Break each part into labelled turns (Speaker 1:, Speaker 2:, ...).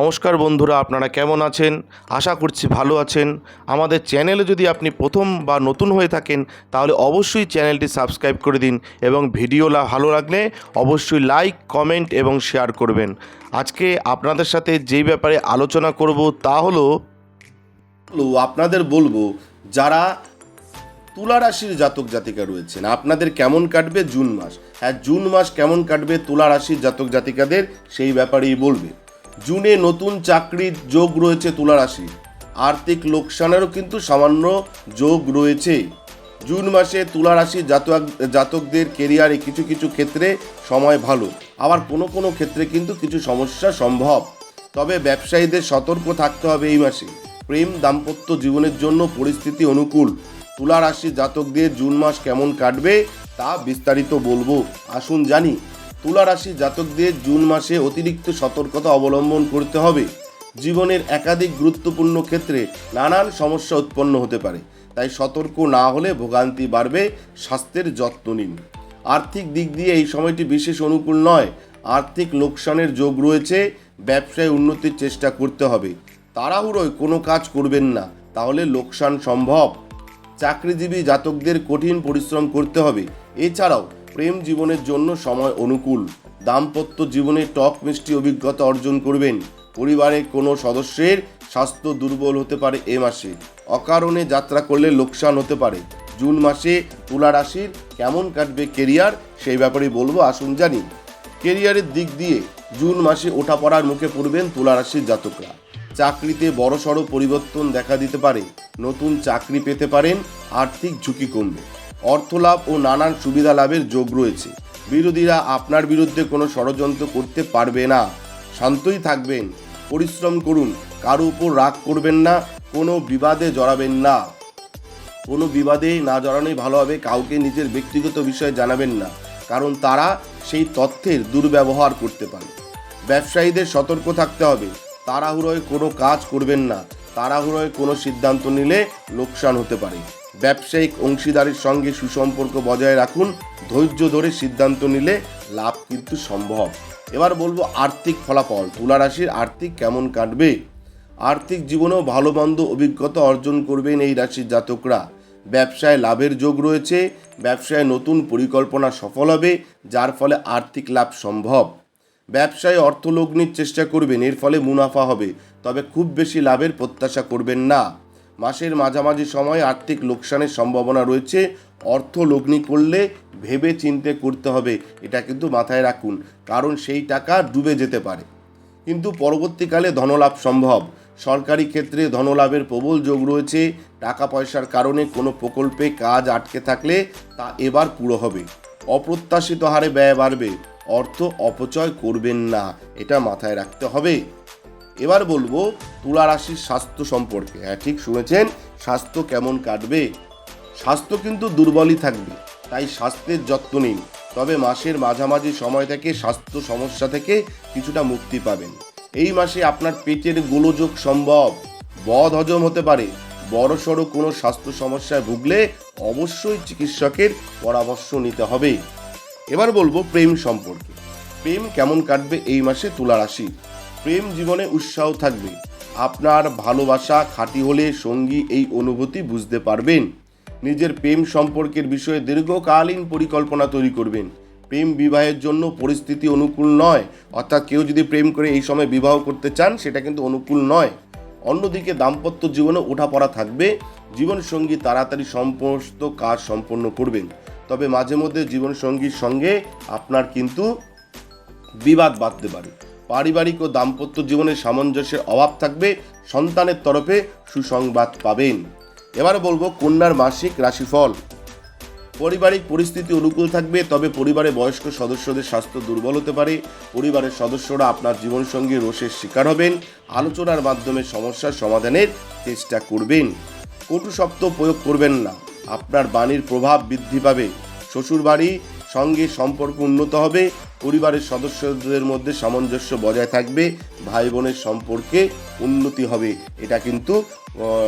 Speaker 1: নমস্কার বন্ধুরা, আপনারা কেমন আছেন? আশা করছি ভালো আছেন। আমাদের চ্যানেলে যদি আপনি প্রথম বা নতুন হয়ে থাকেন, তাহলে অবশ্যই চ্যানেলটি সাবস্ক্রাইব করে দিন এবং ভিডিও ভালো লাগলে অবশ্যই লাইক, কমেন্ট এবং শেয়ার করবেন। আজকে আপনাদের সাথে যেই ব্যাপারে আলোচনা করব তা হলো,
Speaker 2: আপনাদের বলব, যারা তুলা রাশির জাতক জাতিকা রয়েছেন, আপনাদের কেমন কাটবে জুন মাস? হ্যাঁ জুন মাস কেমন কাটবে তুলা রাশির জাতক জাতিকাদের, সেই ব্যাপারেই বলবে। জুনে নতুন চাকরির যোগ রয়েছে তুলা রাশি আর্থিক লোকসানেরও কিন্তু সামান্য যোগ রয়েছে। জুন মাসে তুলা রাশির জাতক জাতকদের কেরিয়ারে কিছু কিছু ক্ষেত্রে সময় ভালো। আবার কোনো কোনো ক্ষেত্রে কিন্তু কিছু সমস্যা সম্ভব। তবে ব্যবসায়ীদের সতর্ক থাকতে হবে এই মাসে। প্রেম দাম্পত্য জীবনের জন্য পরিস্থিতি অনুকূল। তুলা রাশি জাতকদের জুন মাস কেমন কাটবে তা বিস্তারিত বলব। আসুন জানি। তুলা রাশি জাতকদের জুন মাসে অতিরিক্ত সতর্কতা অবলম্বন করতে হবে। জীবনের একাধিক গুরুত্বপূর্ণ ক্ষেত্রে নানান সমস্যা উৎপন্ন হতে পারে। তাই সতর্ক না হলে ভোগান্তি বাড়বে স্বাস্থ্যের যত্ন নিন। আর্থিক দিক দিয়ে এই সময়টি বিশেষ অনুকূল নয়। আর্থিক লোকসানের যোগ রয়েছে। ব্যবসায় উন্নতির চেষ্টা করতে হবে। তাড়াহুড়োয় কোনো কাজ করবেন না। তাহলে লোকসান সম্ভব। চাকরিজীবী জাতকদের কঠিন পরিশ্রম করতে হবে। এছাড়াও প্রেম জীবনের জন্য সময় অনুকূল। দাম্পত্য জীবনে টক মিষ্টি অভিজ্ঞতা অর্জন করবেন। পরিবারের কোনো সদস্যের স্বাস্থ্য দুর্বল হতে পারে এ মাসে। অকারণে যাত্রা করলে লোকসান হতে পারে। জুন মাসে তুলা রাশির কেমন কাটবে কেরিয়ার সেই ব্যাপারে বলব, আসুন জানি। কেরিয়ারের দিক দিয়ে জুন মাসে ওঠাপড়ার মুখে পড়বেন তুলা রাশির জাতকরা। চাকরিতে বড়সড় পরিবর্তন দেখা দিতে পারে। নতুন চাকরি পেতে পারেন, আর্থিক ঝুঁকি কমবে। অর্থলাভ ও নানান সুবিধা লাভের যোগ রয়েছে। বিরোধীরা আপনার বিরুদ্ধে কোনো ষড়যন্ত্র করতে পারবে না। শান্তই থাকবেন, পরিশ্রম করুন, কারও উপর রাগ করবেন না, কোনো বিবাদে জড়াবেন না। কোনো বিবাদে না জড়ানোই ভালো হবে, কাউকে নিজের ব্যক্তিগত বিষয়ে জানাবেন না, কারণ তারা সেই তথ্যের দুর্ব্যবহার করতে পারে। ব্যবসায়ীদের সতর্ক থাকতে হবে, তাড়াহুড়োয় কোনো কাজ করবেন না, তাড়াহুড়োয় কোনো সিদ্ধান্ত নিলে লোকসান হতে পারে। ব্যবসায়িক অংশীদারের সঙ্গে সুসম্পর্ক বজায় রাখুন। ধৈর্য ধরে সিদ্ধান্ত নিলে লাভ কিন্তু সম্ভব। এবার বলব আর্থিক ফলাফল। তুলা রাশির আর্থিক কেমন কাটবে? আর্থিক জীবনেও ভালো মন্দ অভিজ্ঞতা অর্জন করবেন এই রাশির জাতকরা। ব্যবসায় লাভের যোগ রয়েছে। ব্যবসায় নতুন পরিকল্পনা সফল হবে, যার ফলে আর্থিক লাভ সম্ভব। ব্যবসায় অর্থলগ্নির চেষ্টা করবেন, এর ফলে মুনাফা হবে। তবে খুব বেশি লাভের প্রত্যাশা করবেন না। মাসের মাঝামাঝি সময় আর্থিক লোকসানের সম্ভাবনা রয়েছে। অর্থ লগ্নি করলে ভেবে চিনতে করতে হবে, এটা কিন্তু মাথায় রাখুন। কারণ সেই টাকা ডুবে যেতে পারে। কিন্তু পরবর্তীকালে ধনলাভ সম্ভব। সরকারি ক্ষেত্রে ধনলাভের প্রবল যোগ রয়েছে। টাকা পয়সার কারণে কোনো প্রকল্পে কাজ আটকে থাকলে তা এবার পুরো হবে। অপ্রত্যাশিত হারে ব্যয় বাড়বে। অর্থ অপচয় করবেন না, এটা মাথায় রাখতে হবে। এবার বলব তুলা রাশির স্বাস্থ্য সম্পর্কে। হ্যাঁ ঠিক শুনেছেন? স্বাস্থ্য কেমন কাটবে? স্বাস্থ্য কিন্তু দুর্বলই থাকবে, তাই স্বাস্থ্যের যত্ন নিন। তবে মাসের মাঝামাঝি সময় থেকে স্বাস্থ্য সমস্যা থেকে কিছুটা মুক্তি পাবেন। এই মাসে আপনার পেটের গোলযোগ সম্ভব, বদ হজম হতে পারে। বড়সড় কোনো স্বাস্থ্য সমস্যায় ভুগলে অবশ্যই চিকিৎসকের পরামর্শ নিতে হবে। এবার বলব প্রেম সম্পর্কে। প্রেম কেমন কাটবে এই মাসে তুলা রাশি প্রেম জীবনে উৎসাহ থাকবে। আপনার ভালোবাসা খাঁটি হলে সঙ্গী এই অনুভূতি বুঝতে পারবেন। নিজের প্রেম সম্পর্কের বিষয়ে দীর্ঘকালীন পরিকল্পনা তৈরি করবেন। প্রেম বিবাহের জন্য পরিস্থিতি অনুকূল নয়, অর্থাৎ কেউ যদি প্রেম করে এই সময় বিবাহ করতে চান, সেটা কিন্তু অনুকূল নয়। অন্যদিকে দাম্পত্য জীবনে ওঠাপড়া থাকবে। জীবনসঙ্গী তাড়াতাড়ি সমস্ত কাজ সম্পন্ন করবেন। তবে মাঝে মধ্যে জীবনসঙ্গীর সঙ্গে আপনার কিন্তু বিবাদ বাঁধতে পারে। পারিবারিক ও দাম্পত্য জীবনে সামঞ্জস্যের অভাব থাকবে, সন্তানের তরফে সুসংবাদ পাবেন। এবার বলব, কন্যার মাসিক রাশিফল। পারিবারিক পরিস্থিতি অনুকূল থাকবে, তবে পরিবারে বয়স্ক সদস্যদের স্বাস্থ্য দুর্বল হতে পারে। পরিবারের সদস্যরা আপনার জীবনসঙ্গী রোষের শিকার হবেন। আলোচনার মাধ্যমে সমস্যার সমাধানের চেষ্টা করবেন। কটু শব্দ প্রয়োগ করবেন না। আপনার বাণীর প্রভাব বৃদ্ধি পাবে। শ্বশুরবাড়ি সঙ্গে সম্পর্ক উন্নত হবে। পরিবারের সদস্যদের মধ্যে সামঞ্জস্য বজায় থাকবে। ভাই বোনের সম্পর্কে উন্নতি হবে। এটা কিন্তু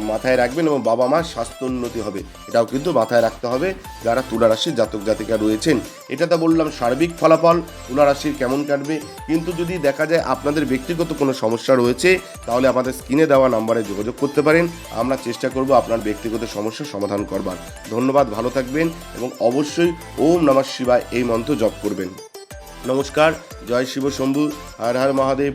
Speaker 2: মাথায় রাখবেন এবং বাবা মার স্বাস্থ্য উন্নতি হবে। এটাও কিন্তু মাথায় রাখতে হবে। যারা তুলা রাশির জাতক জাতিকা রয়েছেন, এটা তো বললাম সার্বিক ফলাফল, তুলা রাশির কেমন কাটবে? কিন্তু যদি দেখা যায় আপনাদের ব্যক্তিগত কোনো সমস্যা রয়েছে, তাহলে আমাদের স্ক্রিনে দেওয়া নাম্বারে যোগাযোগ করতে পারেন। আমরা চেষ্টা করব আপনার ব্যক্তিগত সমস্যার সমাধান করবার। ধন্যবাদ, ভালো থাকবেন এবং অবশ্যই ওম নমঃ শিবায় এই মন্ত্র জপ করবেন। নমস্কার, জয় শিব শম্ভু, হর হর মহাদেব।